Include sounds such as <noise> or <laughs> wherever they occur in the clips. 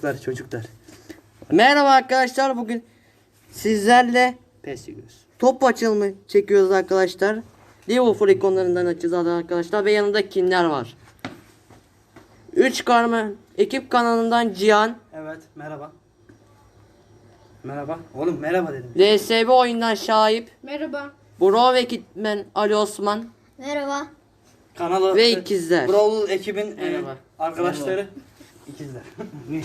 Çocuklar çocuklar. Merhaba arkadaşlar bugün sizlerle Pes yiyoruz. top açılımı çekiyoruz arkadaşlar. Liverpool ikonlarından açacağız arkadaşlar ve yanında kimler var? 3 karma ekip kanalından Cihan, Evet merhaba. Merhaba. Oğlum merhaba dedim. DSB oyundan Şahip, Merhaba. Bro ve Kitman Ali Osman Merhaba. Kanalı ve ikizler. Brawl ekibin e, Merhaba. arkadaşları. İkizler. <laughs>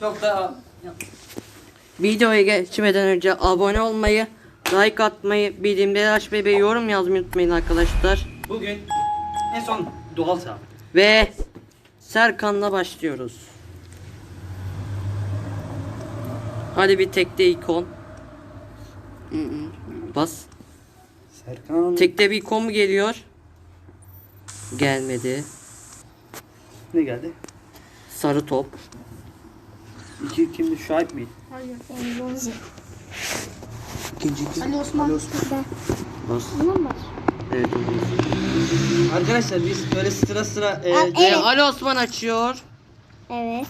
Çok da Videoya geçmeden önce abone olmayı, like atmayı, bildirimleri açmayı ve yorum yazmayı unutmayın arkadaşlar. bugün en son doğal saat. Ve Serkan'la başlıyoruz. Hadi bir tekte ikon. Bas. Serkan. Tekte bir ikon mu geliyor? Gelmedi. Ne geldi? Sarı top. İki kimdi? Şahit miydi? Hayır. İkinci kim? Ali Osman. Bas. Bundan var. Evet. oldu. Arkadaşlar biz böyle sıra sıra e, Aa, Ve Evet. Ali Osman açıyor. Evet.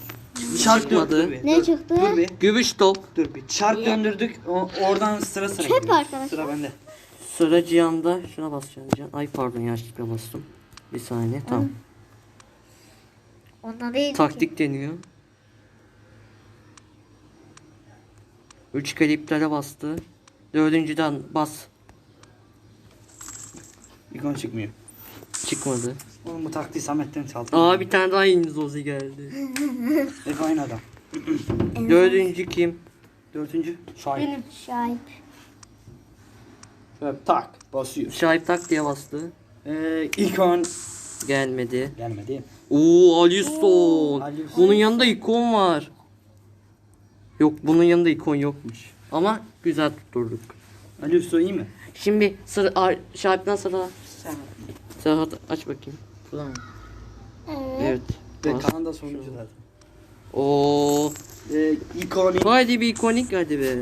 döndürdük. Ne Dur, çıktı? Dur bir. Gümüş top. Dur bir. Çark döndürdük. O, oradan sıra sıra Çöp arkadaşlar. Sıra bende. Sıra Cihan'da. Şuna basacağım Cihan. Ay pardon yanlışlıkla bastım. Bir saniye tamam. Onda değil. Taktik deniyor. 3 kere iptale bastı. Dördüncüden bas. İkon çıkmıyor. Çıkmadı. Oğlum bu taktiği Samet'ten çaldım. Aa bir tane daha yeni Zozi geldi. <laughs> Hep aynı adam. Dördüncü kim? Dördüncü. Şahit. Benim. Şahip. Şöyle tak. Basıyor. Şahip tak diye bastı. Ee, ikon. Gelmedi. Gelmedi. Oo Alisson. Alisson. Bunun yanında ikon var. Yok bunun yanında ikon yokmuş. Ama güzel tutturduk. Ali Usta iyi mi? Şimdi sıra Ar- Şahip'ten sıra. Sen. Serhat aç bakayım. Falan. Evet. Evet. Ve. Kaan da sonuncu zaten. Oo. Ee, ikon. Hadi bir ikonik hadi be.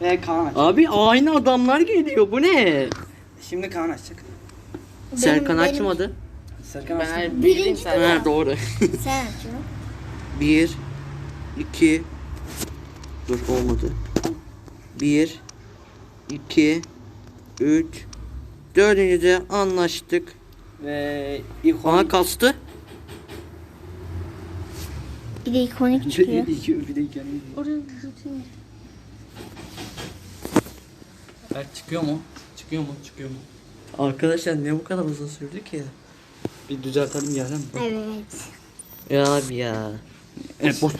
Ve Kaan aç. Abi aynı adamlar geliyor. Bu ne? Şimdi Kaan açacak. Serkan benim- açmadı. Serkan açtı. Birinci Ha doğru. <laughs> Sen açıyor. Bir, iki, dur olmadı. Bir, iki, üç, dördüncüde anlaştık. Ve ikon. Bana kastı. Bir de ikonik çıkıyor. İki, bir de ikon. Oraya götürün. Evet çıkıyor mu? Çıkıyor mu? Çıkıyor mu? Arkadaşlar ne bu kadar uzun sürdü ki? Bir düzeltelim geldim. Evet. Ya abi ya. Evet boş.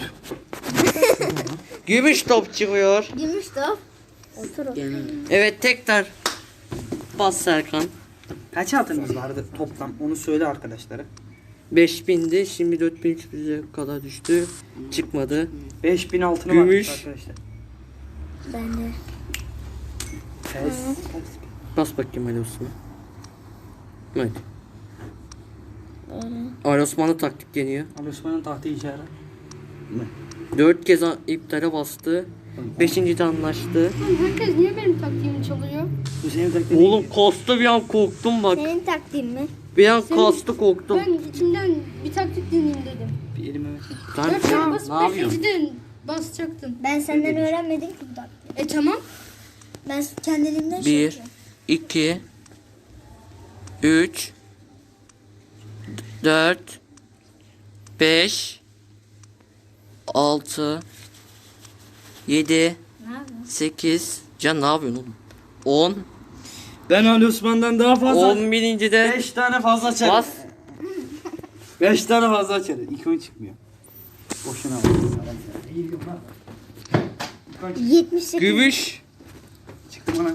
<laughs> Gümüş top çıkıyor. Gümüş top. Otur. Evet tekrar. Bas Serkan. Kaç altınımız vardı toplam? Onu söyle arkadaşlara. 5000'di şimdi 4300'e kadar düştü. Çıkmadı. 5000 altını Gümüş. varmış arkadaşlar. Ben de. Pes. Bas bakayım Ali Osman. Evet. Ali Osman'ı taktik deniyor. Ali Osman'ın tahtı işe yarar. Ne? Dört kez iptale bastı. Beşinci de anlaştı. Herkes niye benim taktiğimi çalıyor? Bu senin taktiğin Oğlum kastı bir an korktum bak. Senin taktiğin mi? Bir an kastı korktum. Ben içimden bir taktik deneyeyim dedim. Bir elime. Sen Dört kere ne basıp yapıyorsun? beşinciden basacaktın. Ben senden öğrenmedim ki bu taktiği. E tamam. Ben kendiliğimden şey Bir, yapıyorum. iki, üç, dört, beş, altı, yedi, Ne yapıyorsun? sekiz. Can ne yapıyorsun oğlum? On. Ben Ali Osman'dan daha fazla. On birinci de 5 tane fazla açarım. bas. 5 tane fazla açarım. İkon çıkmıyor. Boşuna bak. İkon çık- 78. Gümüş. çıktı bana.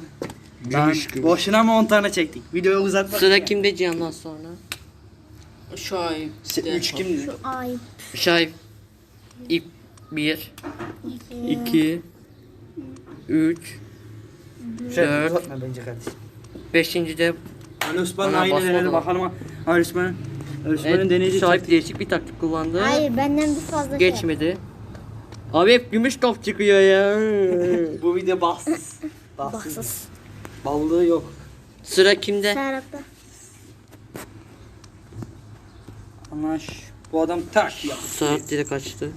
Gümüş, gümüş. Boşuna mı 10 tane çektik? Videoyu uzatmak. Sıra kimde Cihan'dan sonra? Şahip. 3 kimdi? Ay. Şahip. İp. Bir. iki, Üç. Şey, Dört. uzatma bence kardeşim. Beşinci de Ali Osman Bana aynı basmadı verelim o. bakalım. Ali Osman. Ali Osman'ın evet, deneyecek. Şahip değişik bir taktik kullandı. Hayır benden bir fazla şey. Geçmedi. Abi hep gümüş top çıkıyor ya. <laughs> Bu video bahtsız. Baksız. Ballığı yok. Sıra kimde? Serhat'ta. Anlaş. Bu adam tak ya. Serhat direkt açtı.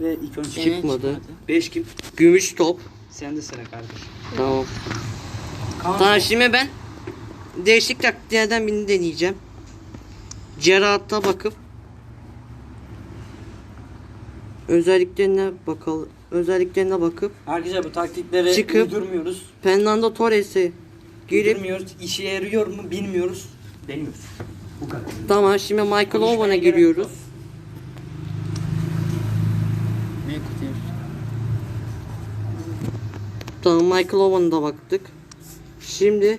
Ve ikonik Evet. Çıkmadı. 5 kim? Gümüş top. Sende sıra kardeş. Tamam. Kaan Tamam şimdi ben değişik taktiklerden birini deneyeceğim. Cerrahata bakıp özelliklerine bakalım. Özelliklerine bakıp Arkadaşlar bu taktikleri Çıkıp- uydurmuyoruz. Fernando Torres'i girip Uydurmuyoruz. İşe yarıyor mu bilmiyoruz. Deniyoruz. Bu kadar. tamam şimdi Michael Owen'a giriyoruz. Ne? Tamam Michael Owen'a da baktık. Şimdi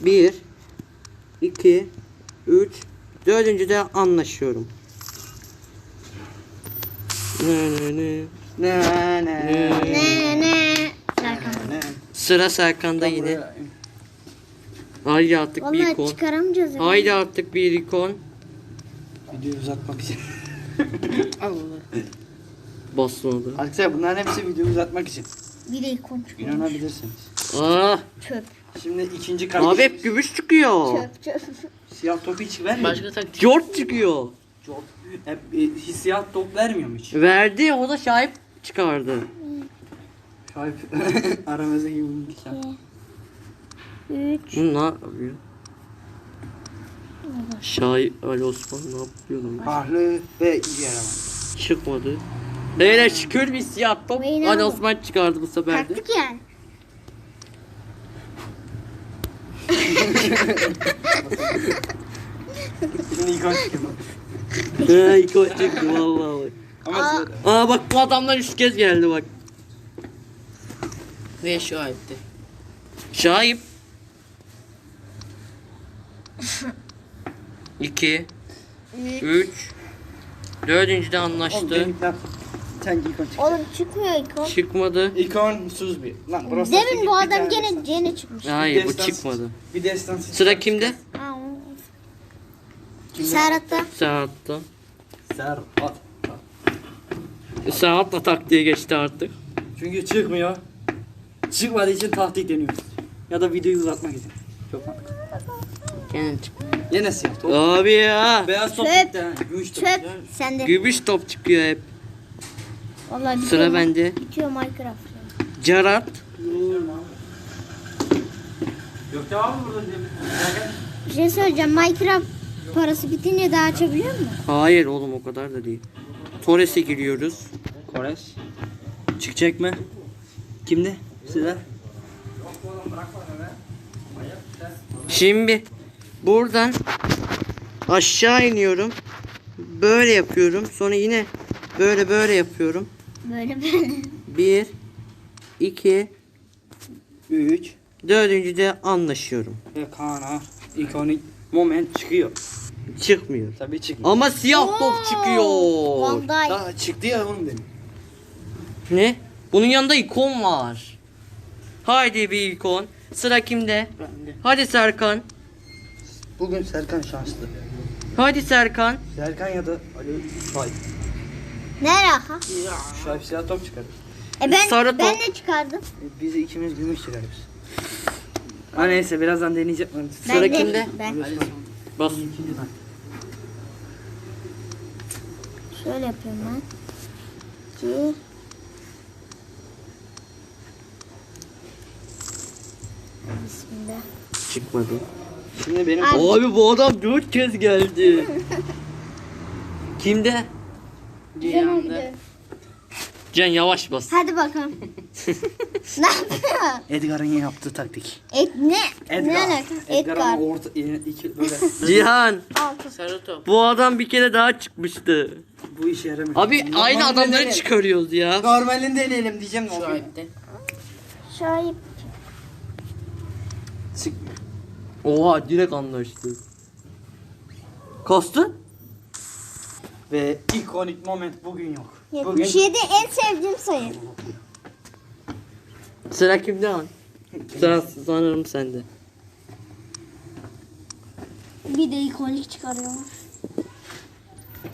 1 2 3 Dördüncüde anlaşıyorum. Ne ne ne. Ne ne Ne. Ne ne. Serkan. ne. Sıra Serkan'da yine. Haydi artık bir Vallahi ikon. Haydi artık bir ikon. Videoyu uzatmak için. <laughs> Allah. Bastın orada. Arkadaşlar bunların hepsi videoyu uzatmak için. Bir de ikon çıkıyor. İnanabilirsiniz. Ah, Çöp. Şimdi ikinci kardeşim. abi hep gümüş çıkıyor. Çöp çöp. Siyah topu hiç vermiyor. Başka taktik. George çıkıyor. Çok. Hep, e, siyah top vermiyor mu hiç? Verdi o da şahip çıkardı. Şahip <laughs> aramızdaki bu mükemmel. 3 Ne yapıyorsun? Şair Ali Osman ne yapıyordun? Ahlı ve Yaraman. Çıkmadı. Böyle şükür bir siyah top. Ali. Osman çıkardı bu sefer de. Taktik yani. Şimdi ilk hoş geldin. He ilk vallahi. Ama Aa. Aa bak bu adamlar üç kez geldi bak. Ve şu ayıptı. Şahip. 2 3 Dördüncüde anlaştı. benimkiler Sen ikon çık. Oğlum çıkmıyor ikon. Çıkmadı. İkonsuz bir. Lan burası Demin bu adam gene gene çıkmış. Hayır bu çıkmadı. Bir destansı. Sıra kimde? Ha, o- Serhat'ta. Serhat'ta. Serhat. Serhat da taktiğe geçti artık. Çünkü çıkmıyor. Çıkmadığı için taktik deniyoruz. Ya da videoyu uzatmak için. Çok mantıklı. Gene çıktı. Yine siyah top. Abi ya. Beyaz top Çöp. gitti ha. Gümüş top. Çöp. Sende. Gümüş top çıkıyor hep. Vallahi bitiyor. Sıra bende. Bitiyor Minecraft. Gerard. Yok devam mı burada? Bir şey söyleyeceğim. Minecraft parası bitince daha açabiliyor mu? Hayır oğlum o kadar da değil. Torres'e giriyoruz. Kores. Çıkacak mı? Kimde? Sıra. Şimdi buradan aşağı iniyorum. Böyle yapıyorum. Sonra yine böyle böyle yapıyorum. Böyle böyle. Bir, iki, 3 dördüncüde anlaşıyorum. ve Kaan'a ikonik moment çıkıyor. Çıkmıyor. Tabii çıkmıyor. Ama siyah top çıkıyor. Van Dijk. Daha çıktı ya oğlum benim. Ne? Bunun yanında ikon var. Haydi bir ikon. Sıra kimde? Ben de. Hadi Serkan. Bugün Serkan şanslı. Hadi Serkan. Serkan ya da Ali Şahip. Ne alaka? Şahip siyah top çıkarır. E ben, Sarı ben top. de çıkardım. E, Biz ikimiz gümüş çıkarız. Ha neyse birazdan deneyeceğim. Sıra ben de- kimde? Ben. Bas. Şöyle yapıyorum ben. İki. Bismillah. Çıkmadı. Şimdi benim Abi. Abi bu adam dört kez geldi. <laughs> Kimde? Cihan'da. Can yavaş bas. Hadi bakalım. <laughs> ne yapıyor? Edgar'ın yaptığı taktik. Et ne? Edgar. Ne alaka? Edgar ama orta e, iki böyle <laughs> Cihan. Top. Bu adam bir kere daha çıkmıştı. bu işe yaramıyor. Abi Normalinde aynı adamları deneyelim. çıkarıyoruz ya. Normalinde deneyelim diyeceğim de ayıptı. Şahip. Çıkmıyor. Oha direkt anlaştı. Kastı? Ve ikonik moment bugün yok. Bugün 77 en sevdiğim sayı. Sıra kimde lan? Sıra sanırım sende. Bir de ikonik çıkarıyor.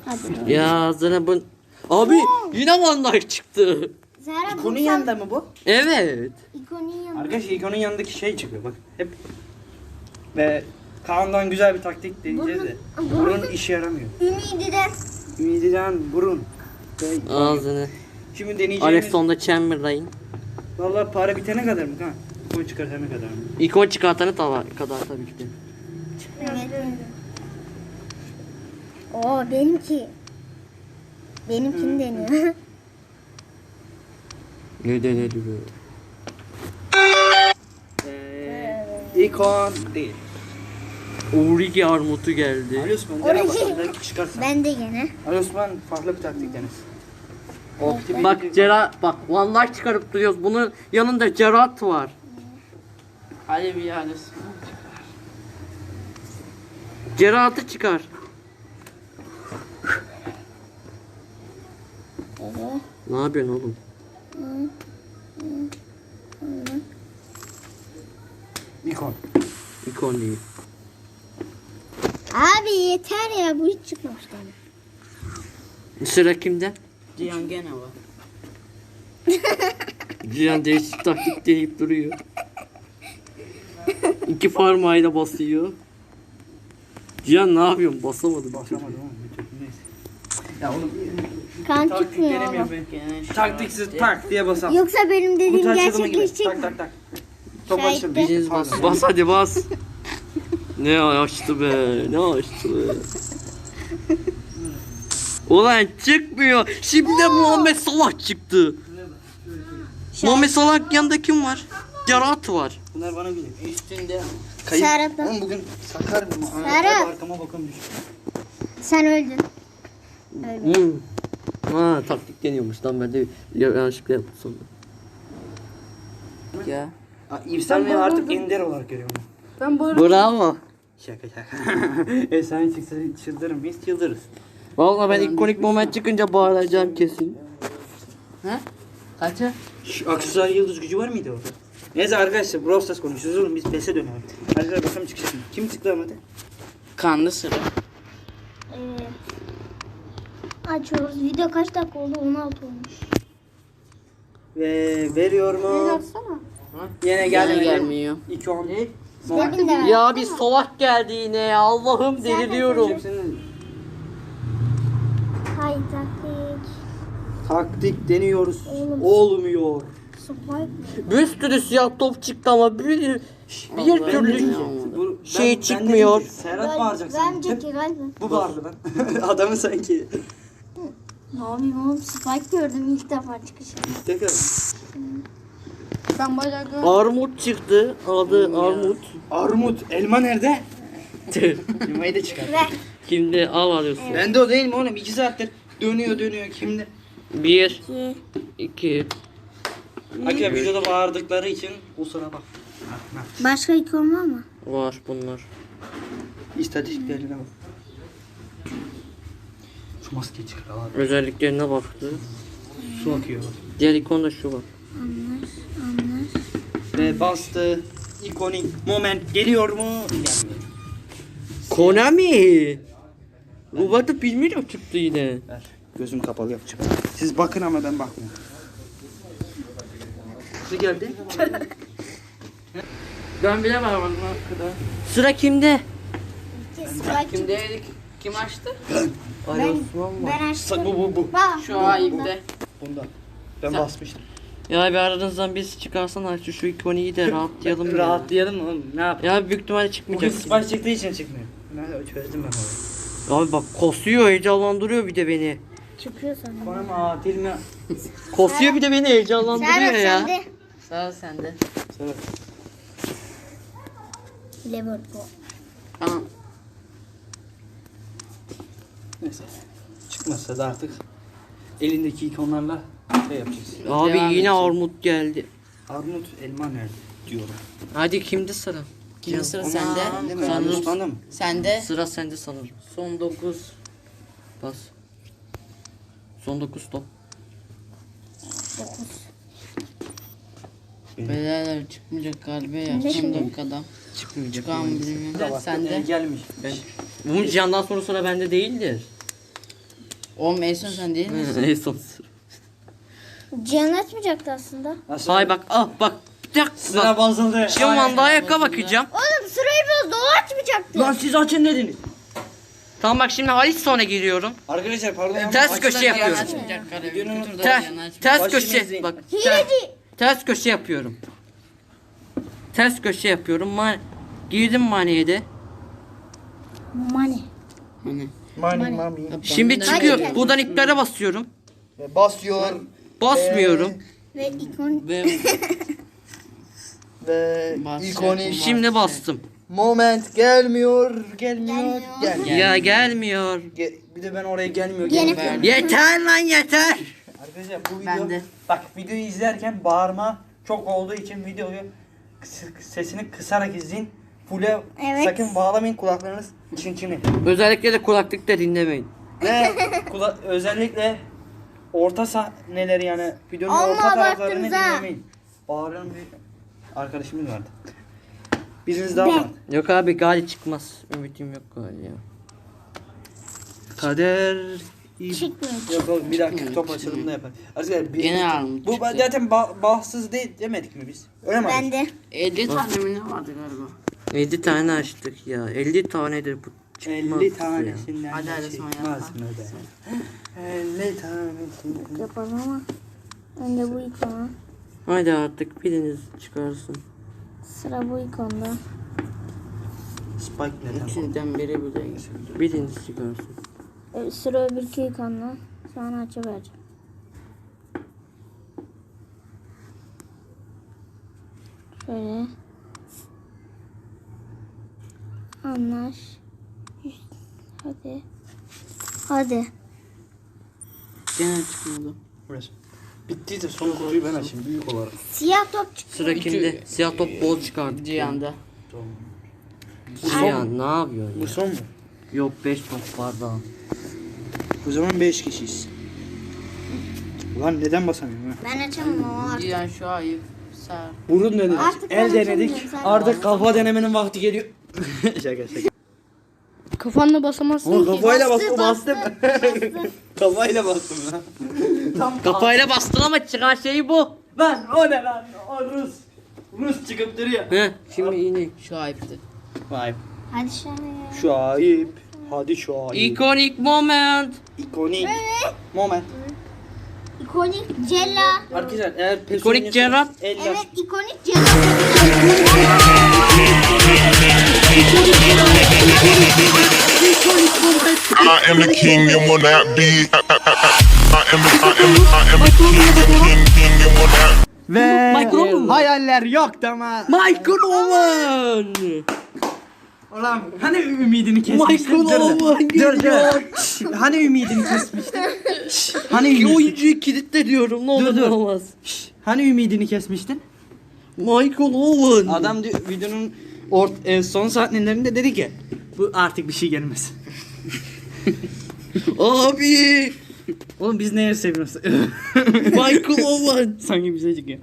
Hadi. Ya sana bu... Abi yine Dijk çıktı. Zehra İkonun yanında mı bu? Evet. İkonin yanında. Arkadaşlar ikonun yanındaki şey çıkıyor bak. Hep ve Kaan'dan güzel bir taktik deneyeceğiz de. Burun- Burun işe yaramıyor. Ümididen. Ümididen burun. Ve Ağzını. Şimdi deneyeceğimiz... Alexander Chamberlain. Vallahi para bitene kadar mı? Ha? Koy çıkartana kadar mı? İkon çıkartanı da kadar tabii ki de. Evet. Oo benimki. Benimkini deniyor. <laughs> Ne Ee, ikon değil. Origi armutu geldi. Ali Osman bakalım? Belki çıkarsan. ben de gene. Ali Osman farklı bir taktik deniz. Bak Gerard bak Van çıkarıp duruyoruz. Bunun yanında Gerard var. Hadi bir yarısı. Gerard'ı çıkar. Ne yapıyorsun oğlum? İkon. İkon değil. Abi yeter ya bu hiç çıkmamış yani. Sıra kimde? Cihan gene var. <laughs> Cihan değişik taktik deneyip duruyor. İki parmağıyla basıyor. Cihan ne yapıyorsun? Basamadım. Basamadım ama bir türlü neyse. Ya oğlum Kan taktik çıkmıyor ama. Gene Taktiksiz tak diye basam. Yoksa benim dediğim gerçekleşecek Tak mi? tak tak. Top Açıldı. be. Biz bas. Bas hadi bas. ne açtı be? Ne açtı be? Ulan çıkmıyor. Şimdi de Muhammed Salah çıktı. Muhammed Salah'ın yanında kim var? Gerard var. Bunlar bana gülüyor. Üstünde. Kayıp. Serhat'la. Oğlum bugün sakar mı? Serhat. Arkama bakın düş. Sen öldün. Öldün. Hmm. Ha taktik deniyormuş lan ben de yanlışlıkla yaptım sonra. Ya. İrsan artık ender olarak görüyorum. Ben bu Bravo. Şaka şaka. <laughs> Efsane çıksa çıldırırım. Biz çıldırırız. Vallahi ben ikonik moment çıkınca bağıracağım kesin. Ha? Kaça? Şu aksesuar yıldız gücü var mıydı orada? Neyse arkadaşlar Brawl Stars konuşuyoruz oğlum biz PES'e dönelim. Arkadaşlar bakalım çıkacak şimdi. Kim çıktı Ahmet'e? Kanlı sıra. Evet. Açıyoruz. Video kaç dakika oldu? 16 olmuş. Ve veriyor Ne mu? yapsana? Yine gelmiyor. 2 10. Demin de Ya bir solak geldi yine ya. Allah'ım deliriyorum. Hay taktik. taktik deniyoruz. Oğlum. Olmuyor. Spike. Bir sürü siyah top çıktı ama bir, bir Vallahi türlü bilmiyorum. Bu, Şey ben çıkmıyor. dedim Serhat bağıracak sandım. Vermeyecek ki galiba. Bu bağırdı lan. <laughs> Adamı sanki. Ne yapayım oğlum? Spike gördüm ilk defa çıkışı. Tekrar. Ben bacakla. armut çıktı. Adı armut. Armut. Elma nerede? Elmayı da çıkar. Ve Şimdi al alıyorsun. Bende o değil mi oğlum? 2 saattir dönüyor dönüyor. Kimde? Bir, iki. iki. Arkadaşlar videoda bağırdıkları için kusura bak. Başka ikon var mı? Var bunlar. İstatistiklerine bak. Şu maskeyi çıkar abi. Özelliklerine baktı. Su akıyor. bak. Diğer ikon da şu var. Ve bastı. İkonik moment geliyor mu? Gelmiyor. Konami. Robotu bilmiyorum çıktı yine. Ver. Gözüm kapalı yapacağım. Siz bakın ama ben bakmıyorum. Ne geldi? <laughs> Ben bile var bak kadar. Sıra kimde? Spike. Kimdeydik? Kim açtı? Var. Ben açtım. Bu bu bu. Şu ayıpte. Bundan. Ben Sen- basmıştım. Ya bir aranızdan birisi çıkarsan şu şu ikoniyi de <laughs> rahatlayalım ya. Rahatlayalım mı oğlum? Ne yapayım? Ya büyük ihtimalle Bugün çıkmayacak. sipariş çıktığı için çıkmıyor. Ben çözdüm ben olayı. Abi bak kosuyor heyecanlandırıyor bir de beni. Çıkıyor sana. Bana mı adil mi? Kosuyor bir de beni heyecanlandırıyor Serhat ya. sende. Sağ ol sende. Serhat. Liverpool. Tamam. Neyse. Çıkmazsa da artık elindeki ikonlarla şey yapacağız. Abi Devam yine edeceğim. armut geldi. Armut elma nerede diyorum. Hadi kimde sıra? Kimde sıra sende? Değil mi? Mı? sende. Sıra sende sanırım. Son 9. Bas. Son 9 top. Belalar çıkmayacak galiba ya. Son dakikada. Çıkmayacak. Çıkan bilmiyorum. Ee, Sende. gelmiş. Ben... Bu Cihan'dan sonra sıra bende değildir. Oğlum en son sen değil mi? <laughs> en son sıra. Cihan açmayacaktı aslında. Hay bak ah bak. Bir dakika. Sıra bozuldu. Şimdi Van Dijk'a bakacağım. Oğlum sırayı bozdu. O açmayacaktı. Lan siz açın dediniz. Tamam bak şimdi Halit sonra giriyorum. Arkadaşlar pardon ama Ters açılan köşe yapıyorum. Açmayacak. Videonun açmayacak. ters Başını köşe izleyin. bak. Ter, Hileci. ters köşe yapıyorum. Ters köşe yapıyorum. Ma girdim maneye de. Money. Hani. Money mami. Şimdi çıkıyor. Buradan iptale basıyorum. Basıyor. Basmıyorum. Ve ikon. Ve <laughs> Ve Basacak. ikonik Şimdi bastım. moment gelmiyor. Gelmiyor. Gel. Gel. Ya gelmiyor. Ge- bir de ben oraya gelmiyor. Gelmiyor. Yeter lan yeter. Arkadaşlar bu video Ben de. bak videoyu izlerken bağırma çok olduğu için videoyu kıs- sesini kısarak izleyin. Full'e Evet. sakın bağlamayın kulaklarınız ediyor. Özellikle de kulaklıkta dinlemeyin. Ve kula- özellikle orta sahneleri yani videonun Olma orta taraflarını baktınız ha. dinlemeyin. Bağıran bir arkadaşımız vardı. Biriniz daha Ben. var. Yok abi gali çıkmaz. Ümitim yok gali ya. Kader Çıkmıyor. Yok oğlum bir dakika top açılımda yapar. Arkadaşlar bir, Gene bu çıktı. zaten ba- bağımsız değil demedik mi biz? Öyle mi? Ben de. 50 tane mi ne vardı galiba? 50 tane açtık ya. 50 tanedir bu. Çıkmaz 50 ya. tanesinden Hadi hadi de sonra çıkmaz mı be? 50 tanesinden. Yapalım ama. Önce bu ikona. Hadi artık biriniz çıkarsın. Sıra bu ikonda. Spike neden? İkisinden biri bile. Biriniz çıkarsın. Ö- Sıra öbürkü ikonda. Sonra açıvereceğim. Şöyle. Anlaş. Hadi. Hadi. Gene çıkmadı. Burası. Bittiyse son kutuyu ben açayım büyük olarak. Siyah top çıktı. Sıra kimde? Siyah top bol çıkardık. Cihan'da. Cihan ne yapıyorsun Bu ya? son mu? Yok 5 top var daha. O zaman 5 kişiyiz. Ulan neden basamıyorum ha? Ben açamam ama artık. Cihan şu ayıp. Burun denedik. Artık ben El denedik. Artık kafa denemenin vakti geliyor. <laughs> şaka şaka. Kafanla basamazsın Ama kafayla Bastı, bastım. bastı, bastım. <laughs> kafayla bastım lan. Tam Kafayla bastın ama çıkan şey bu. Lan o ne lan? O Rus. Rus çıkıp duruyor. He şimdi yine. Şu ayıptı. Vay. Hadi şöyle. Şahip. Hadi şahip. Ikonik moment. İkonik. Moment. İkonik Cella. Arkadaşlar eğer PES İkonik oynuyorsanız cerrah. el yaş- Evet ikonik Cella. <laughs> I am the king and will not be. I am the, I am, I am the king and king, king and will not Ve Michael Owen. hayaller yoktu ama. Michael Owen. Ulan hani ümidini kesmiştin? Michael. Owen Dur geliyor. Hani ümidini kesmiştin? Hani ümidini, oyuncuyu kilitle diyorum ne olur ne olmaz. Hani ümidini kesmiştin? Michael Owen. Adam diyor, videonun ort, e, son sahnelerinde dedi ki bu artık bir şey gelmez. <laughs> <laughs> Abi. Oğlum biz neye seviyoruz? <laughs> Michael Owen. Sanki bize çıkıyor.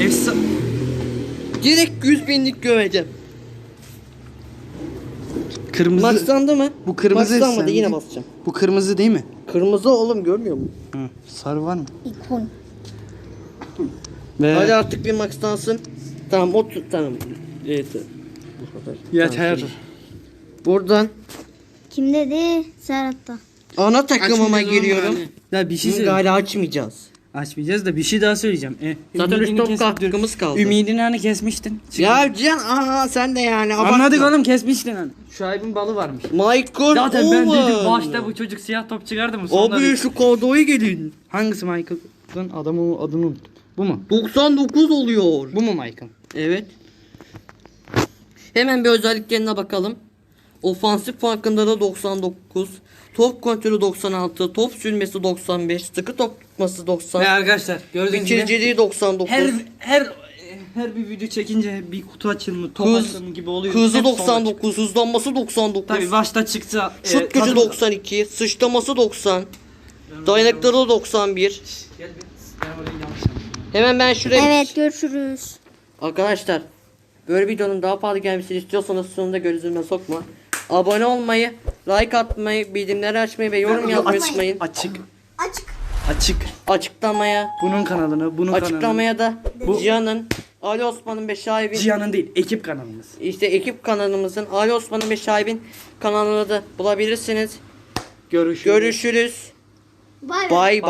Efsa Direkt 100 binlik gömeceğim. kırmızı. Maxlandı mı? Bu kırmızı Maxlanmadı yine basacağım. Bu kırmızı değil mi? Kırmızı oğlum görmüyor musun? Hı. Sarı var mı? İkon. Ve Hadi artık bir maxlansın. Tamam o tut tamam. Evet. Yeter. Tamam, Buradan Kim dedi? Serhat'ta. ana takımıma Açmayacağız giriyorum. oğlum Ya bir şey Şimdi söyle. hala açmayacağız. Açmayacağız da bir şey daha söyleyeceğim. E, Zaten ümidini 3 top kes- hakkımız kaldı. Ümidini hani kesmiştin. Ya Cihan aha sen de yani abartma. Anladık oğlum kesmiştin hani. Şuayb'in balı varmış. Michael Zaten ben Owen. dedim başta bu çocuk siyah top çıkardı mı? Sonra Abi şu kadroya gelin. Hangisi Michael'ın adamın adını unuttum. Bu mu? 99 oluyor. Bu mu Michael? Evet. Hemen bir özelliklerine bakalım. Ofansif farkındalığı 99, top kontrolü 96, top sürmesi 95, sıkı top tutması 90, Ve arkadaşlar gördüğünüz gibi bitiriciliği 99, her her her bir video çekince bir kutu açılımı, top Hız- açılımı gibi oluyor. hızı Hep sonra 99, hızlanması 99, Tabii başta çıktı. e, şut gücü tadı- 92, sıçraması 90, dayanıklılığı 91. Gel bir- ben Hemen ben şuraya... Evet görüşürüz. Arkadaşlar böyle videonun daha fazla gelmesini istiyorsanız sonunda gözüme sokma. Abone olmayı, like atmayı, bildirimleri açmayı ve yorum yazmayı unutmayın. Açık. Açık. Açık. Açıklamaya Bunun kanalını, bunun açıklamaya da Bu- Cihan'ın Ali Osman'ın ve Şahib'in kanalını. Cihan'ın değil, ekip kanalımız. işte ekip kanalımızın Ali Osman'ın ve Şahib'in kanalını da bulabilirsiniz. Görüşürüz. Görüşürüz. Bay. bay.